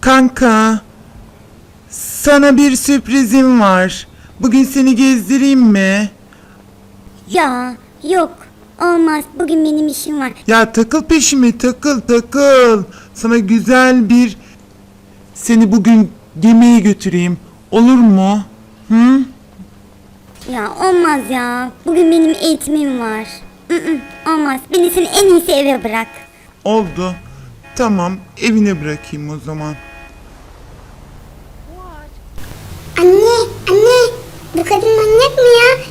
Kanka, sana bir sürprizim var. Bugün seni gezdireyim mi? Ya yok olmaz bugün benim işim var. Ya takıl peşime takıl takıl. Sana güzel bir seni bugün yemeğe götüreyim. Olur mu? Hı? Ya olmaz ya bugün benim eğitimim var. Mm-mm, olmaz beni sen en iyisi eve bırak. Oldu. Tamam, evine bırakayım o zaman. Anne, anne. Bu kadın manyak mı ya?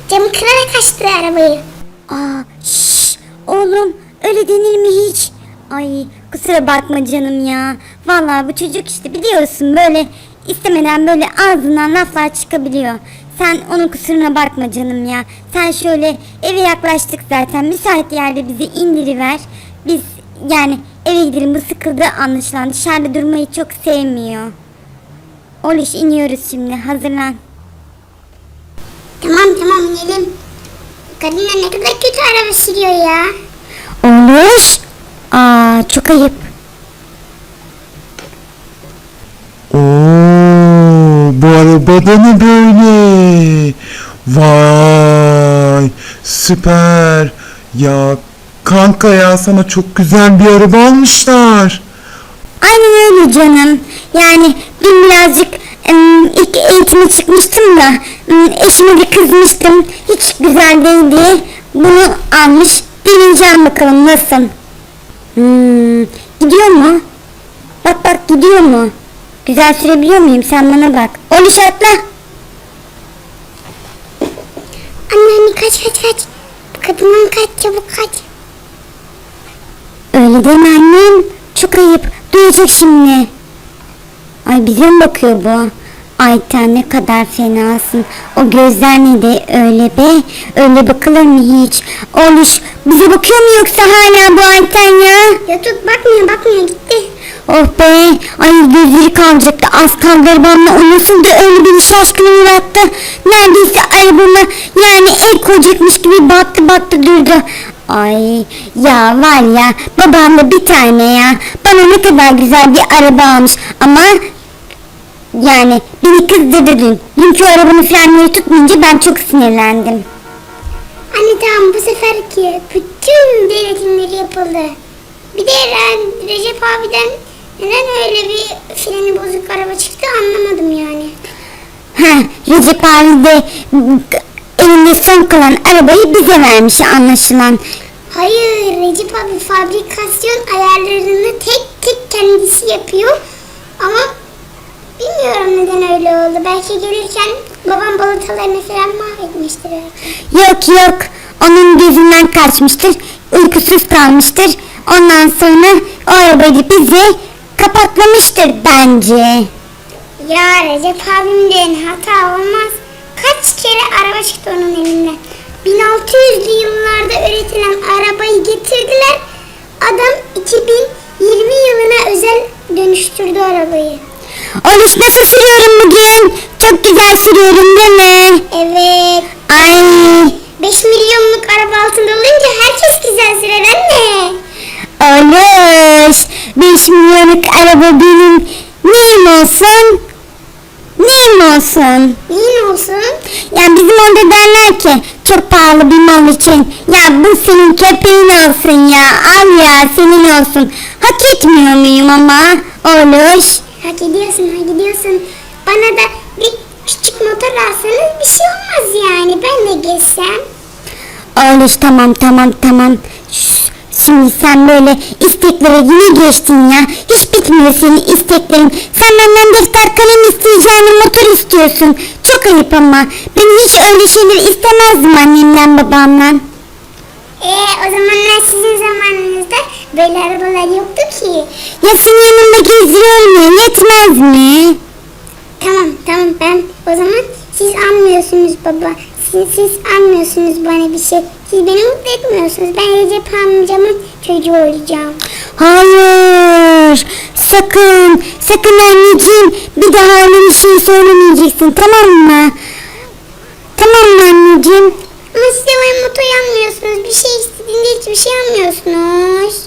Camı kırarak açtı arabayı. Aa şşş oğlum öyle denir mi hiç? Ay kusura bakma canım ya. Vallahi bu çocuk işte biliyorsun böyle istemeden böyle ağzından laflar çıkabiliyor. Sen onun kusuruna bakma canım ya. Sen şöyle eve yaklaştık zaten. Müsait yerde bizi indiriver. Biz yani eve gidelim bu sıkıldı anlaşılan. Dışarıda durmayı çok sevmiyor. Oluş iniyoruz şimdi hazırlan. Tamam tamam inelim. Kadınlar ne kadar kötü araba sürüyor ya. Oluş. Aa çok ayıp. Oo, bu arabada mı böyle? Vay, süper. Ya kanka ya sana çok güzel bir araba almışlar. Aynen öyle canım. Yani dün birazcık ilk eğitime çıkmıştım da em, eşime de kızmıştım. Hiç güzel değildi. Bunu almış. Deneyeceğim bakalım nasıl. Hmm, gidiyor mu? Bak bak gidiyor mu? Güzel sürebiliyor muyum? Sen bana bak. Oluş atla. Anne anne kaç kaç kaç. Kadından kaç çabuk kaç. Öyle deme annem. Çok ayıp. Duyacak şimdi. Ay bize mi bakıyor bu? Ayten ne kadar fenasın. O gözler ne de öyle be. Öyle bakılır mı hiç? Oluş bize bakıyor mu yoksa hala bu Ayten ya? Ya tut bakmıyor bakmıyor gitti. Oh be. Ay gözleri kalacaktı. Az kaldı arabamla. O nasıl da öyle beni şaşkına uğrattı. Neredeyse arabama yani el koyacakmış gibi battı battı durdu. Ay ya var ya babam da bir tane ya. Bana ne kadar güzel bir araba almış. Ama yani beni kızdırdı dün. Dünkü arabanın frenleri tutmayınca ben çok sinirlendim. Anne tamam bu seferki bütün denetimleri yapıldı. Bir de Re- Recep abiden neden öyle bir freni bozuk araba çıktı anlamadım yani. Ha, Recep abi de elinde son kalan arabayı bize vermiş anlaşılan. Hayır Recep abi fabrikasyon ayarlarını tek tek kendisi yapıyor. Ama bilmiyorum neden öyle oldu. Belki gelirken babam balatalarını falan mahvetmiştir. Yok yok onun gözünden kaçmıştır uykusuz kalmıştır ondan sonra o arabayı bize kapatlamıştır bence. Ya Recep abimden hata olmaz. Kaç kere araba çıktı onun elinden. 1600'lü yıllarda üretilen arabayı getirdiler. Adam 2020 yılına özel dönüştürdü arabayı. Oluş nasıl sürüyorum bugün? Çok güzel sürüyorum değil mi? Evet. Ay 5 milyonluk araba altında olunca herkes güzel sürer anne. Oluş 5 milyonluk araba benim neyim olsun? Neyim olsun? Neyin olsun? Yani bizim orada derler ki çok pahalı bir mal için ya bu senin köpeğin olsun ya al ya senin olsun. Hak etmiyor muyum ama Oluş? Hak ediyorsun, hak ediyorsun. Bana da bir küçük motor alsanız bir şey olmaz yani. Ben de gezsem. Oluş tamam tamam tamam. Şş, Şimdi sen böyle isteklere yine geçtin ya. Hiç bitmiyor senin isteklerin. Sen benden defter kalem isteyeceğini motor istiyorsun. Çok ayıp ama. Ben hiç öyle şeyler istemezdim annemden babamdan. Ee, o zamanlar sizin zamanınızda böyle arabalar yoktu ki. Ya senin yanında gezdiriyorum ya yetmez mi? Tamam, tamam ben o zaman siz anmıyorsunuz baba. Siz, siz anmıyorsunuz bana bir şey. Siz beni mutlu etmiyorsunuz. Ben Recep amcamın çocuğu olacağım. Hayır. Sakın. Sakın anneciğim. Bir daha öyle bir şey söylemeyeceksin tamam mı? Tamam mı anneciğim? Şey almıyorsunuz.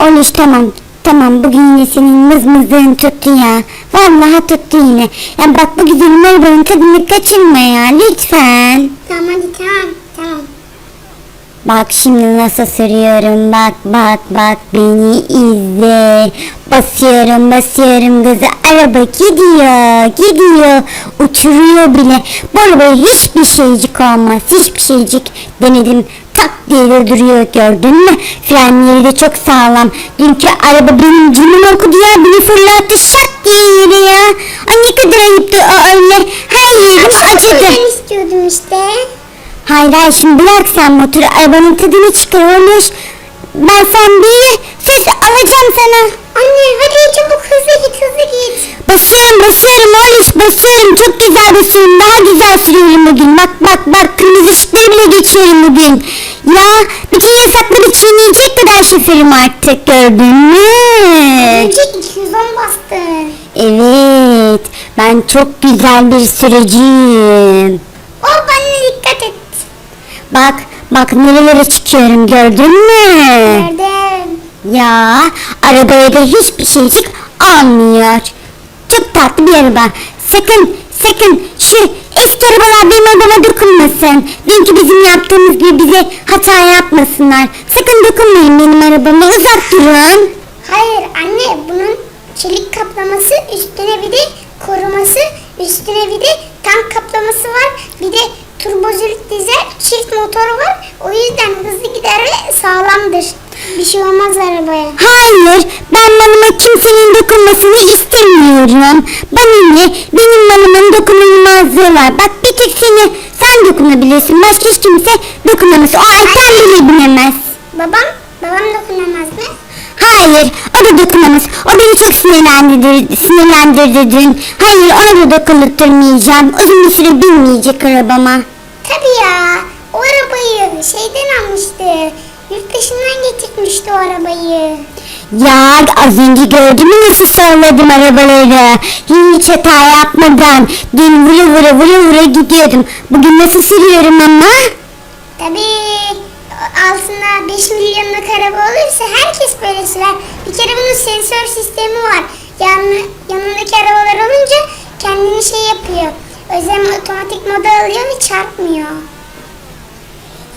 Oluş tamam. tamam bugün yine senin mızmızlığın tuttu ya. Vallahi tuttu yine. Ya bak bu güzelim arabanın tadını kaçırma ya lütfen. Tamam hadi tamam tamam. Bak şimdi nasıl sürüyorum bak bak bak beni izle. Basıyorum basıyorum gazı araba gidiyor gidiyor uçuruyor bile. Bu arabaya hiçbir şeycik olmaz hiçbir şeycik denedim tak diye duruyor gördün mü? Frenleri de çok sağlam. Dünkü araba benim canımı okudu ya beni fırlattı şak diye yere ya. Ay ne kadar ayıptı o öyle. Her yerim acıdı. Ben istiyordum işte. Hayır hayır şimdi bırak sen motoru arabanın tadını çıkar olmuş. Ben sen bir ses alacağım sana. Anne hadi çabuk hızlı git hızlı git. Basıyorum basıyorum oğluş basıyorum çok güzel basıyorum daha güzel sürüyorum bugün bak bak bak kırmızı bile geçiyorum bugün. Ya bütün yasakları çiğneyecek kadar şoförüm artık gördün mü? Önce 210 bastın. Evet ben çok güzel bir sürücüyüm. Oh bana dikkat et. Bak bak nerelere çıkıyorum gördün mü? Nerede? Ya arabaya da hiçbir şeycik almıyor. Çok tatlı bir araba. Sakın sakın şu eski arabalar benim arabama dokunmasın. Dünkü bizim yaptığımız gibi bize hata yapmasınlar. Sakın dokunmayın benim arabama uzak durun. Hayır anne bunun çelik kaplaması üstüne bir de koruması üstüne bir de tank kaplaması var. Bir de turbozülit dizel çift motoru var. O yüzden hızlı gider ve sağlamdır. Bir şey olmaz arabaya. Hayır ben malıma kimsenin dokunmasını istemiyorum. Bana ne benim malımın dokunulmazlığı var. Bak bir tek seni sen dokunabilirsin. Başka hiç kimse dokunamaz. O altten bile binemez. Babam, babam dokunamaz mı? Hayır, o da dokunamaz. O beni çok sinirlendirdi, sinirlendirdi dün. Hayır, ona da dokundurmayacağım. Uzun bir süre binmeyecek arabama. Tabii ya. O arabayı şeyden almıştı. Yurt dışından getirmişti o arabayı. Ya az önce gördün mü nasıl solladım arabaları? Hiç hata yapmadan. Dün vura vura vura vura gidiyordum. Bugün nasıl sürüyorum ama? Tabii altında 5 milyonluk araba olursa herkes böyle sürer. Bir kere bunun sensör sistemi var. Yan, yanındaki arabalar olunca kendini şey yapıyor. Yüzden otomatik moda alıyor ve çarpmıyor.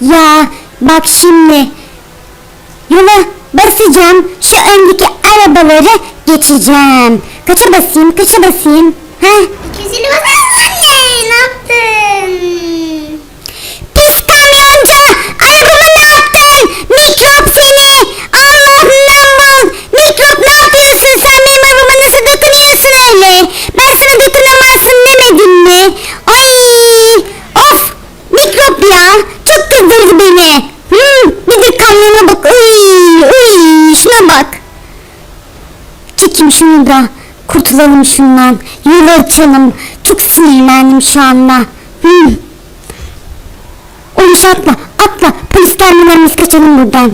Ya bak şimdi. Yola basacağım. Şu öndeki arabaları geçeceğim. Kaça basayım, kaça basayım? Heh. 250 bas. Anne ne yaptın? Pis kamyoncu! Arabamı ne yaptın? Mikrop seni! Allah'ından bul! Mikrop ne yapıyorsun sen benim arabama nasıl dokunuyorsun öyle? Ben sana dokunamazsın demedim mi? Ay! Of! Mikrop ya! Çok kızdırdı beni. Hmm, bir de kamyona bak. Uy, uy, şuna bak. Çekim şunu da. Kurtulalım şundan. Yol açalım. Çok sinirlendim şu anda. Hmm. Oluş atla, atla. Polis gelmeden biz kaçalım buradan.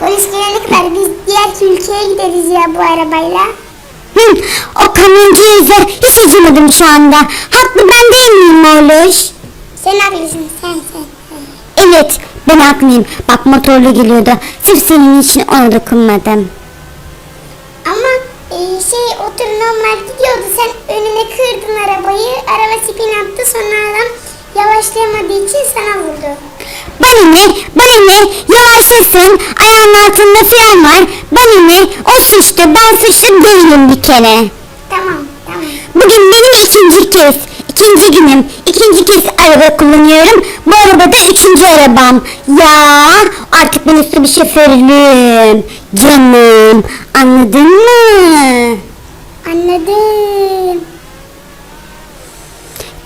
Polis gelene kadar biz diğer ülkeye gideriz ya bu arabayla. Hı, o kamyoncu yüzü hiç acımadım şu anda. Haklı ben değil miyim Oluş? Sen haklısın sen. sen. Evet, ben haklıyım. Bak motorlu geliyordu. Sırf senin için ona dokunmadım. Ama e, şey otur normal gidiyordu. Sen önüne kırdın arabayı. Araba spin attı sonra adam yavaşlayamadığı için sana vurdu. Bana ne? Bana ne? Yavaşlasın. Ayağının altında fren var. Bana ne? O suçlu. Ben suçlu değilim bir kere. Tamam tamam. Bugün benim ikinci kez, ikinci günüm, ikinci kez araba kullanıyorum. Bu araba da üçüncü arabam. Ya artık ben üstü bir şoförlüğüm. Canım, anladın mı? Anladım.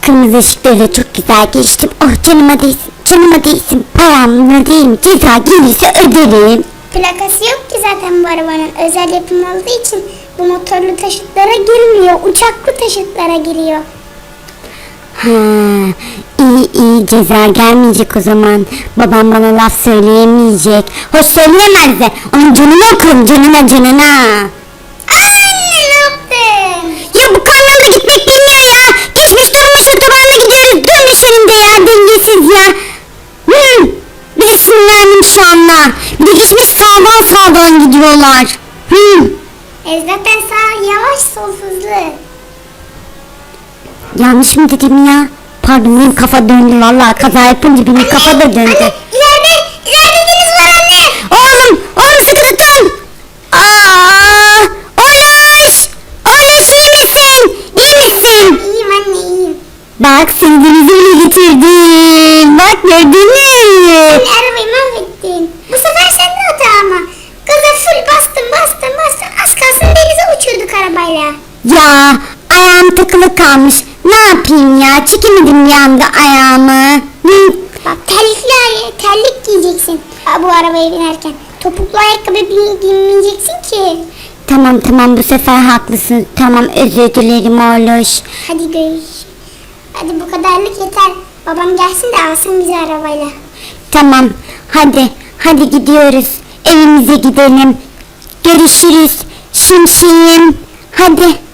Kırmızı ışıkları da çok güzel geçtim. Oh canıma değsin, canıma değsin. Paramla değil mi? Ceza gelirse öderim. Plakası yok ki zaten bu arabanın. Özel yapım olduğu için bu motorlu taşıtlara girmiyor. Uçaklı taşıtlara giriyor. Ha, iyi iyi ceza gelmeyecek o zaman. Babam bana laf söyleyemeyecek. Hoş söyleyemez de. Onun canını okurum canına canına. Anne ne yaptın? Ya bu kamyonda gitmek bilmiyor ya. Geçmiş durmuş otobanla gidiyoruz. Dönmüş önümde ya dengesiz ya. Hmm. Bir de sinirlendim şu anda. Bir de geçmiş sağdan sağdan gidiyorlar. Hmm. E zaten sağ yavaş sol hızlı. Yanlış mı dedim ya? Pardon benim kafa döndü vallahi kaza yapınca benim kafa da döndü. Anne ileride ileride deniz var anne. Oğlum, oğlum sıkı tutun. Aa, Oluş, Oluş iyi misin? İyi misin? İyiyim anne iyiyim. Bak seni denize bile getirdim. Bak gördün mü? Anne arabayı mahvettin. Bu sefer sende hata ama. Gaza full bastım bastım bastım. Az kalsın denize uçurduk arabayla. Ya ayağım takılı kalmış. Topuklu ayakkabı gi- giymeyeceksin ki. Tamam tamam bu sefer haklısın. Tamam özür dilerim Oluş. Hadi görüş. Hadi bu kadarlık yeter. Babam gelsin de alsın bizi arabayla. Tamam hadi hadi gidiyoruz. Evimize gidelim. Görüşürüz. Şimşeğim. Hadi.